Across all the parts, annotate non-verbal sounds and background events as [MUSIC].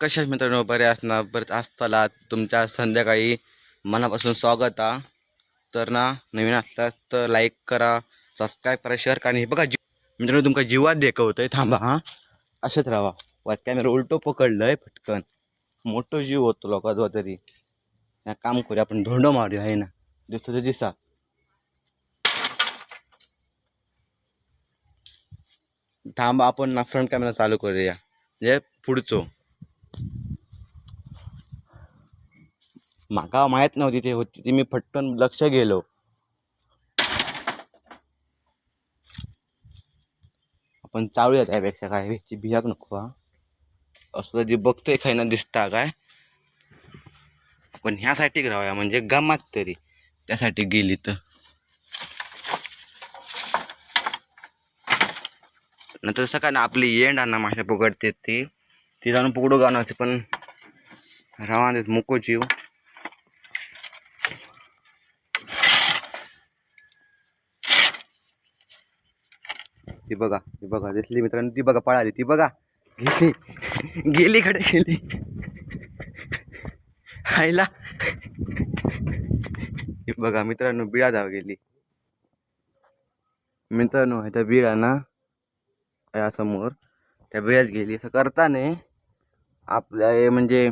कशा मित्रांनो बरे असणार? बरेच असताला तुमच्या संध्याकाळी मनापासून स्वागत आहे तर ना नवीन असतात तर लाईक करा सबस्क्राईब करा शेअर करा. हे बघा जी मित्रांनो तुमका जीवात देखवतंय. थांबा हां. असंच राहा. वाच कॅमेरा उलटो पकडलंय पटकन. मोठो जीव होतो लोकांचा तरी. काम करूया आपण. धोंडो मारूया आहे ना. दिसतो दिसा थांबा आपण ना फ्रंट कॅमेरा चालू करूया. म्हणजे पुढचो. माका माहीत नव्हती ते होती ती मी फटकन लक्ष गेलो. आपण चालूया त्यापेक्षा काय ह्याची भियाक नको हा. असं जी बघतोय खाय ना दिसता काय? आपण ह्यासाठी राहूया म्हणजे गमात तरी. त्यासाठी गेली तर. नंतर तसं काय ना आपली येंड आणा माशा पकडते ती. ती जाऊन पकडू गाणं असते पण रावा देत मुको जीव. ती बघा ती बघा दिसली मित्रांनो ती बघा पळाली ती बघा. गेली. गेली कडे गेली. आईला बघा मित्रांनो बिळा धाव गेली. मित्रांनो ह्याच्या बिळा ना या समोर त्या बिळ्यात गेली. असं करताना आपल्या म्हणजे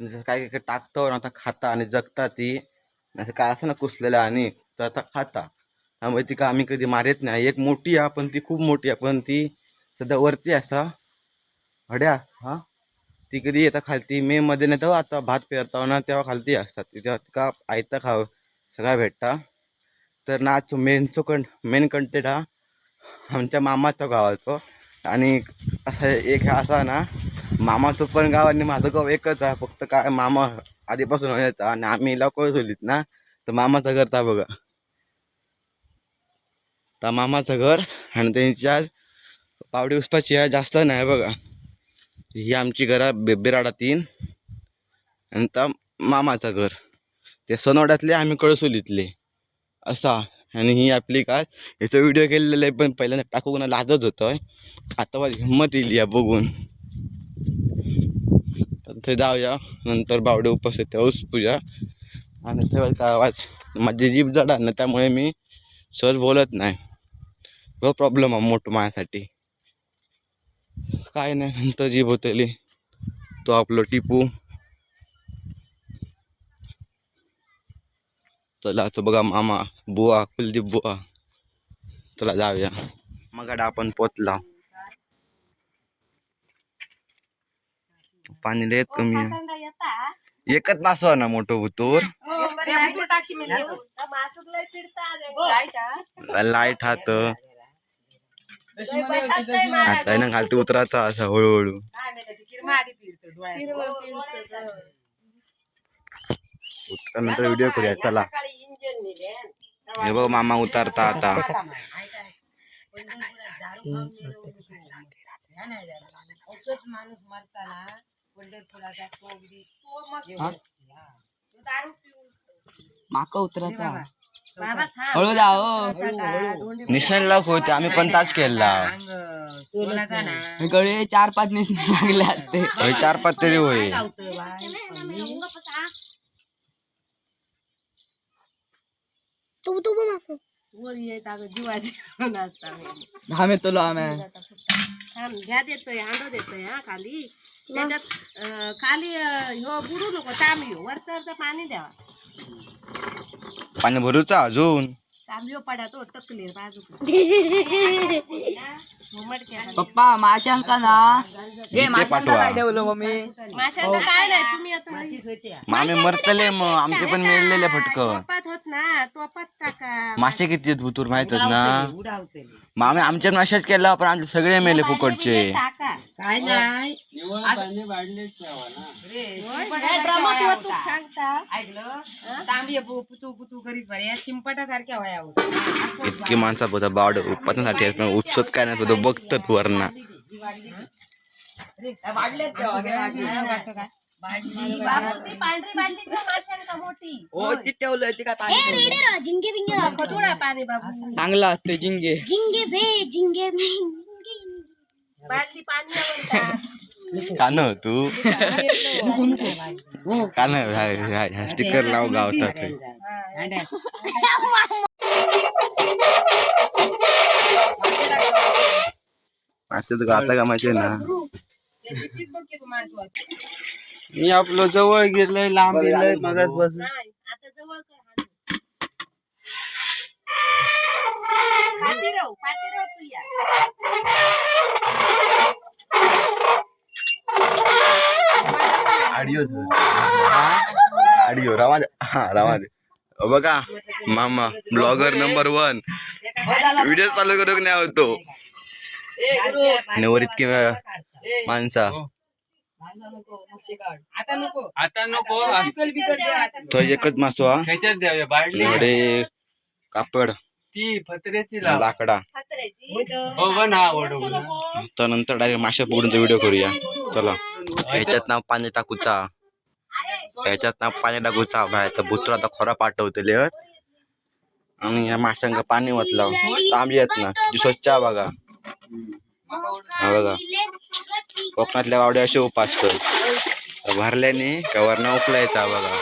काय काय टाकतो ना आता खाता आणि जगता ती. असं काय असं ना कुसलेलं आणि तर आता खाता. त्यामुळे ती का आम्ही कधी मारत नाही. एक मोठी आहे पण ती खूप मोठी आहे. पण ती सध्या वरती असा. हड्या हा. ती कधी येता खालती मे मध्ये नाही तेव्हा आता भात पेरता ना तेव्हा खालती असतात. तेव्हा का आयता खाव सगळा भेटता. तर ना आजचो मेनचो कं मेन कंटेंट हा आमच्या मामाचा गावाचो. आणि असं एक असा ना मामाचं पण गाव आणि माझं गाव एकच आहे. फक्त काय मामा आधीपासून व्हायचा आणि आम्ही लवकर कोळसोलीत ना. तर मामाचं करता बघा. तर मामाचं घर आणि त्यांच्या पावडी उसपाची आहे जास्त नाही बघा. ही आमची घरा बेबेराडा तीन. आणि त्या मामाचं घर. ते सनोड्यातले आम्ही कळसोलीतले असा. आणि ही आपली काय याचा व्हिडिओ केलेला आहे पण पहिल्यांदा टाकू ना लाजत होतं आता माझी हिंमत येईल या बघून. तर ते जाऊया. नंतर बावडे उपास येते हौस पूजा. आणि तेव्हा काय आवाज. माझी जीभ जडा ना त्यामुळे मी सहज बोलत नाही. तो प्रॉब्लेम आहे मोठं माझ्यासाठी. काय नाही नंतर जीभ होतेली तो आपलं टिपू. चला तो बघा मामा बुवा कुलदीप बुवा. चला जाऊया. मग आपण पोचला पाणी लयच कमी. आहे एकच मासो ना मोठं भुतूर? लाइट हात. आता ना घालते उतराचा असा हळूहळू. उतरानंतर व्हिडिओ करूया चला. हे बघ मामा उतारता आता माणूस मरताना पंढरपुराचा कोगदी माका उतराचा हळू जा हो निशाण होते आम्ही पण तास ना. इकडे चार पाच निसणे लागले असते. होय, चार पाच तरी होय. लावतोय बाय तू तू पण असं. वर येत अगं जीवाची नसता आम्ही तुला आम्ही. थांब घ्या देतोय अंडो देतोय हा खाली. त्याच्यात अं, खाली अं, ह्यो बुडू नको तर पाणी द्यावा. पाणी भरूचा अजून. टकले बाजू पप्पा माशांका ना. हे माशांका पाठवा. काय ठेवलं मम्मी? माशांचं काय नाही तुम्ही आता आम्ही मरतले मग आमचे पण मेललेले फटकन टोपात होत ना टोपात टाका. मासे किती आहेत भुतूर माहितच ना? आम्ही आमच्या माशाच केला पण आमचे सगळे मेले फुकटचे. टाका. काय नाही. ड्रामात होतो. सांगता? ऐकलं? तांबे पुतू पुतू करीत बरे चिंपटासारख्या वया होत्या. इतकी माणसं बघा बावड उत्पादनासाठी पण उत्सत काय नाही बघा बघतात वरना. काय चांगलं असते जिंगे. झिंगे भे झिंगे बाटली पाणी कान तू कान स्टिकर लाव गावतात असं गाता का माहिती ना मी आपलं जवळ गेलोय लांब गेलोय मगाच बसून आता तू या आडिओ आडिओ रवा हा अ बघा मामा ब्लॉगर नंबर वन व्हिडिओ चालू करू नाही होतो? ए गुरु. आणि वर इतकी माणसा. माणसं नको मच्छी काढ. आता नको. तो एकच मासो हा. एवढे कापड. ती फत्र्याची लाव लाकडा. पत्र्याची हो बन हा ओढवून तर नंतर डायरेक्ट माशा पकडून व्हिडिओ करूया. चला. ह्याच्यात ना पाणी टाकूचा. ह्याच्यात ना पाणी टाकूचा. बाहेर भुत्र आता खोरा पाठवतले आणि या माशांका पाणी वतला तांबी येत ना. ती स्वच्छ बघा. हा बघा. कोकणातल्या वावड्या असे उपास कर. भरल्याने का वरना उकलायचा बघा.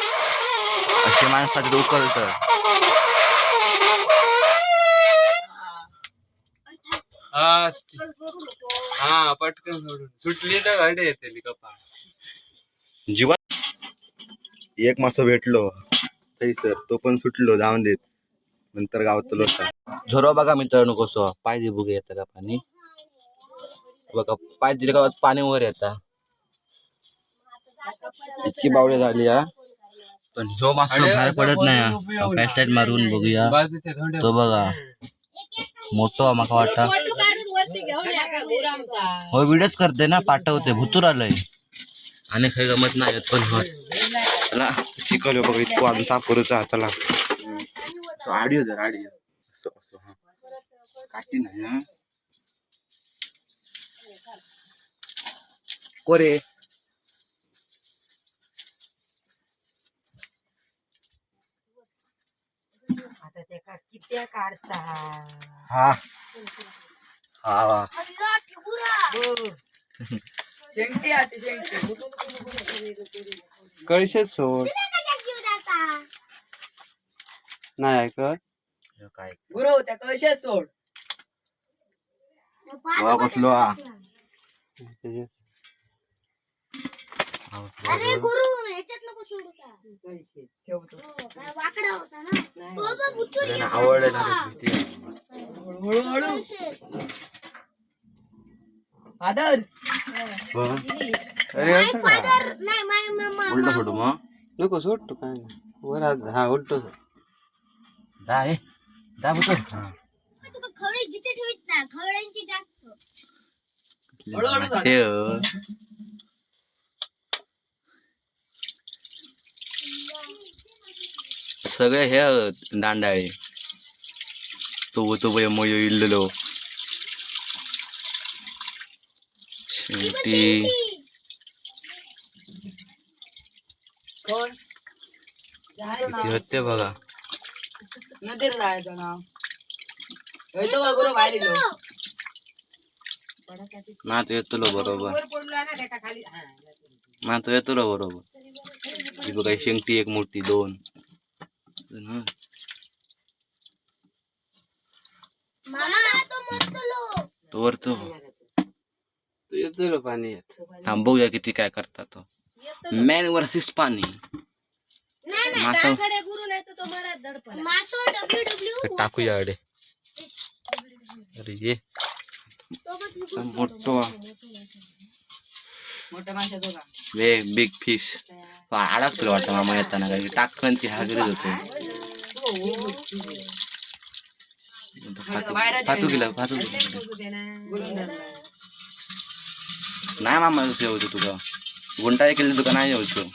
असे माणसं उकलतं. हा हा पटकन सोडून. सुटली तर गाडी येते कपा जीवात एक मासं भेटलो. सर तो पण सुटलो जाऊन देत. नंतर गावातलो होता. झोरो बघा मित्रांनो कसं पाय दे बघू येतं का पाणी? बघा पाय दिले का पाणी वर येता. इतकी बावडी झाली हा. पण जो मासा बाहेर पडत नाही फ्लॅशलाईट मारून बघूया. तो बघा. मोठो माका वाटता. हो व्हिडिओच करते ना पाठवते. भुतूर आलंय. आणि काही गमत नाही येत पण चला शिकवलं बघ इतकं अजून साफ करूचा चला आडिओ जर आडिओ असं असं हा. काठी नाही कोरे आता ते का किती काढता? हा. शेंगटी आती शेंगटी कळशेच सोड. नाही ऐकत? काय गुरु त्या कळशात सोड. वा बसलो अरे गुरु ह्याच्यात नको सोडू का? कळशी ठेवतो काय वाकडा होता ना? बाबा बुतुरी त्याला आवडलं ना रे भीती. हळूहळू आदर. बघ. अरे असं का तर नाही माय मम्मा उलटं सोडू मग. नको सोड तू काय नाही. वर आज- हा उलटो सोड. जा हे जा भुतूर हा. तुका खवळे जिथे ठेवीत ना खवळ्यांची जास्त. हळूहळू मासे अ. सगळे हे दांडाळे. तो तो मोयो इल्लेलो. शेवटी. होते बघा. नदीर जायचं ना. येतो बाहेर येतो. ना तो येतलो बरोबर. ना तो येतलो बरोबर. ही बघा एक मोठी दोन. हं. मामा तो मरतलो तो वरतो तू येत झालं पाणी येत हा बघूया किती काय करता तो? मॅन वर्सेस पाणी नाही नाही मासा कडे गुरु नाही तर तो मरात दडपण मासो डब्ल्यू डब्ल्यू टाकूया अडे अरे ये। मोठो मोठ्या माणसाचं का। वे बिग फिश अडकतो वाटतं मामा येताना काही टाकन ती हागरीत होतो. फातू गेला फातू नाही मामा जेवतो तुका गुंटा केलं तुका नाही जेवतो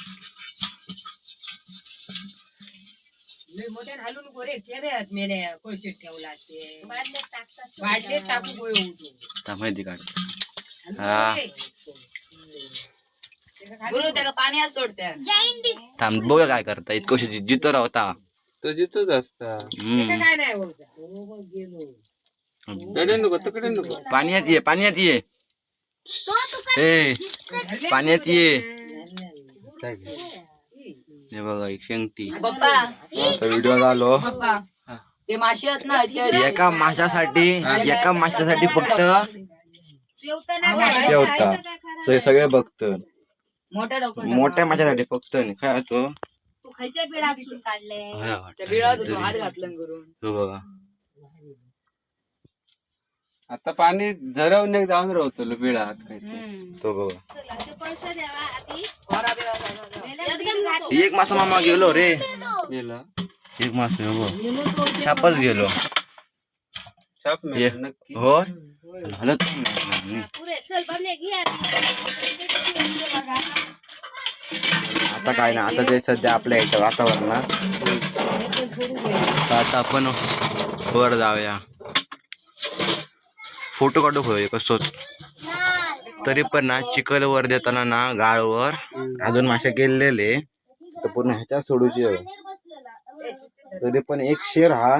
गोरे कोळशीत ठेवला ते. टाकू उठू ता माहिती काढ. हा. गुरु त्याला पाण्यात सोडत्या थांब बघूया काय करता. इतकं जितो राहता तो. जिथंच असता. काय नाही होत तिकडे नको तिकडे नको. पाण्यात ये पाण्यात ये. ए पाण्यात ये. हे बघा एक शेंगटी पप्पा. व्हिडिओ झालो पप्पा ते मासे आहेत ना ते एका माशासाठी एका माशासाठी फक्त सगळे बघत मोठ्या माशासाठी फक्त नाही. काय होतो? तू खायच्या बिळातून काढले. त्या बिळात होतो हात घातलं करून. तो बघा. आता पाणी झरवणे जाऊन राहतो बिळात काय तो बघा. चला, ते पैसे द्यावा आधी. फरा बिळा झाला. एकदम घात- एक मासा मामा गेलो रे. गेलं. एक मास बघ. सापच गेलो. छाप ये. नक्की हलत नाही. आता काय ना आता ते सध्या आपल्या इथं वातावरणात तर आता आपण वर जाऊया फोटो काढू होय कसोच तरी पण ना चिखल वर देताना ना गाळवर अजून मासे गेलेले तर पूर्ण ह्याच्या सोडूचे. तरी पण एक शेर हा.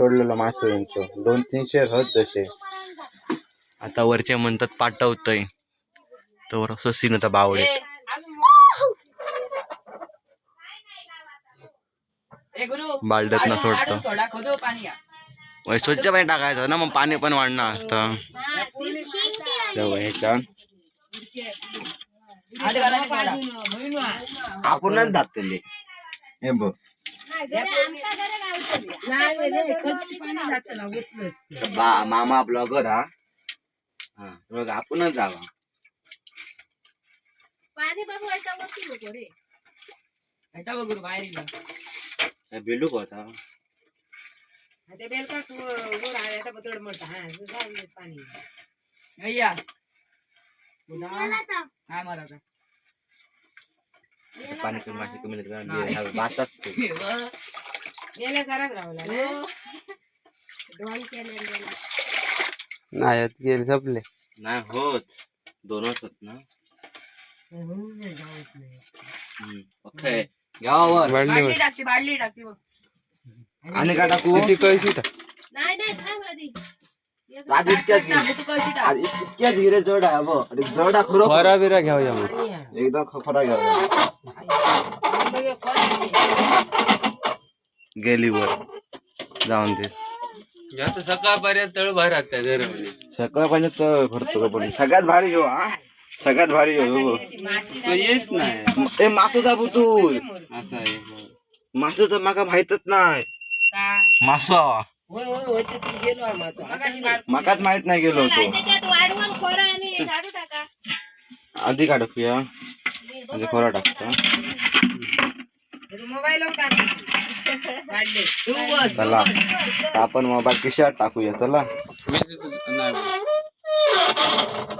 सोडलेला मासोळींचं दोन तीन शेर होत तसे आता वरचे म्हणतात पाठवतय. तर असं सीन होता गुरु बालद्यात ना सोडतो. स्वच्छ पाणी टाकायचं ना मग पाणी पण वाढणार. असतं ह्याच्या सोडा. आपणच दाखवले हे बघ. बा मामा ब्लॉगर हा? हा बघ आपणच जावा. पाणी बघू याच्या वरती नको रे. आता बघ गुरु बाहेर गेला. बेलूक होता ते बेल का तू वर आहे आता बतड मोठा हा पाणी. अय्या मारायचा पाणी कमी मासे कमी नाही. [LAUGHS] वाचत. गेल्या राहला केले नाही यात गेले संपले नाही होत. दोनच होत ना. ओके. बाटली टाकते बाटली टाकते बघ. आणि का टाकू? किती कळशी टाक नाही नाही थांब आधी. आज इतक्या धीरे जड आहे बघ आणि जड आहे खरं. फरा बिरा घ्यावया मग. एकदम खरा घ्या गेली वर जाऊन दे. आता सकाळपर्यंत तळ भर राहत्या झरवणे सकाळ पाहिजे तर भरतो का पण. सगळ्यात भारी हो हा. सगळ्यात भारी हो. तो येत नाही. ए मासू दाबू तू असं आहे. हो. मासू तर माका माहितच नाही. मासू माकाच माहीत नाही गेलो होतो. आधी काढूया म्हणजे खोरा टाकतो. मोबाईल काढले. तू बस चला. आपण मोबाईल खिशात टाकूया चला.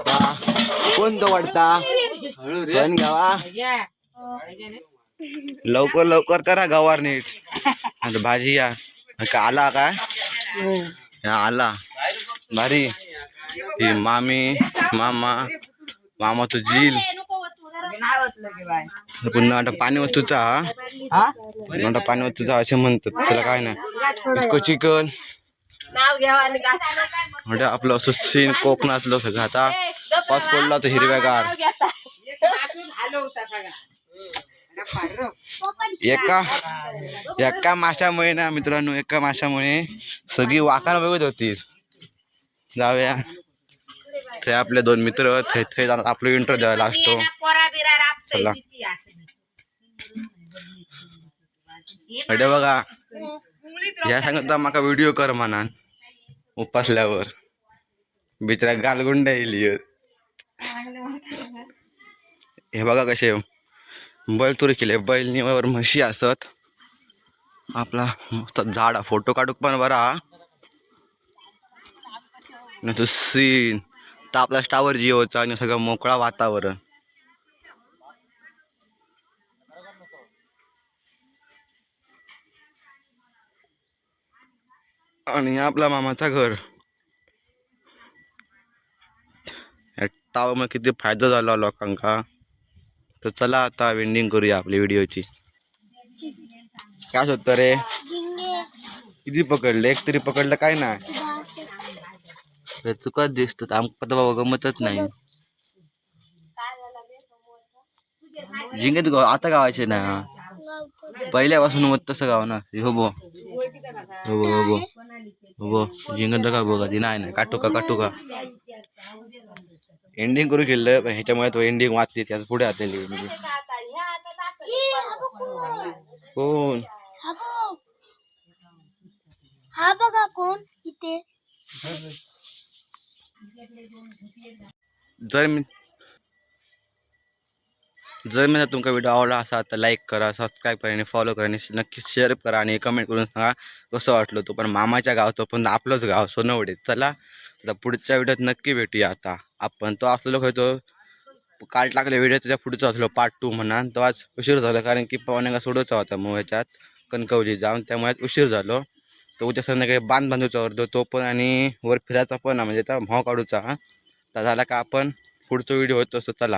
का? कोण तो रे सण घ्यावा लवकर लवकर करा गवार नीट. आता भाजी या. का आला काय आला. भारी. ही मामी मामा मामा तो झील पुन्हा आता पाणी वस्तूचा हा. आता पाणी वस्तूचा असे म्हणतात. त्याला काय नाही. इसको चिकन. नाव घ्यावा आणि म्हणजे आपलं असं सीन कोकणातलं सगळं आता पाऊस पडला तर हिरव्यागार. आलो होता सगळा. एका एका माशामुळे ना मित्रांनो एका माशामुळे सगळी वाकण बघत होती. जाऊया. ते आपले दोन मित्र थे थे जाणार आपलं इंटर द्यायला असतो चला. अडे बघा या सांगता माका व्हिडिओ कर म्हणान उपासल्यावर. बिचरा गालगुंड येईल हे बघा कसे बैल तुरी केले. बैल निवावर म्हशी असत. आपला मस्त झाड फोटो काढूक पण बरा. न तो सीन तर आपला स्टावर जिओचा आणि सगळं मोकळा वातावरण. आणि आपला मामाचा घर. टावर टावरमुळे किती फायदा झाला लोकांका. तर चला आता वेंडिंग करूया आपल्या व्हिडिओची काय होतं रे? किती पकडले? एक तरी पकडलं काय नाही? हे चुकत दिसतात आमका तर बाबा गमतच नाही. जिंकत गाव आता गावायचे ना? पहिल्यापासून मग तसं गाव ना? हो बो. हो बो हो बो. हो बो. का बघा ती नाही नाही. काटू का काटू का? एंडिंग करू केलं पण ह्याच्यामुळे तो एंडिंग वाचते त्याच पुढे आलेली म्हणजे कोण? हा बघा कोण इथे जर मी जर मी तुमचा व्हिडिओ आवडला असा तर लाईक करा सबस्क्राईब करा आणि फॉलो करा. आणि नक्की शेअर करा आणि कमेंट करून सांगा कसं वाटलं तो पण मामाच्या गावचं पण आपलंच गाव सोनवडे. चला. आता पुढच्या व्हिडिओत नक्की भेटूया आता. आपण तो असलेलो खंय तो काल टाकले व्हिडिओ त्याच्या पुढचा असलो पार्ट टू म्हणा तो आज उशीर झाला कारण की पवनगा सोडवचा होता मग ह्याच्यात कणकवली जाऊन त्यामुळे आज उशीर झालो. तर उद्या संध्याकाळी बांध बांधूचा अर्धो तो पण आणि वर फिरायचा पण हा, म्हणजे त्या भाव काढूचा. हा तर झाला का आपण पुढचा व्हिडिओ होतो असं चला.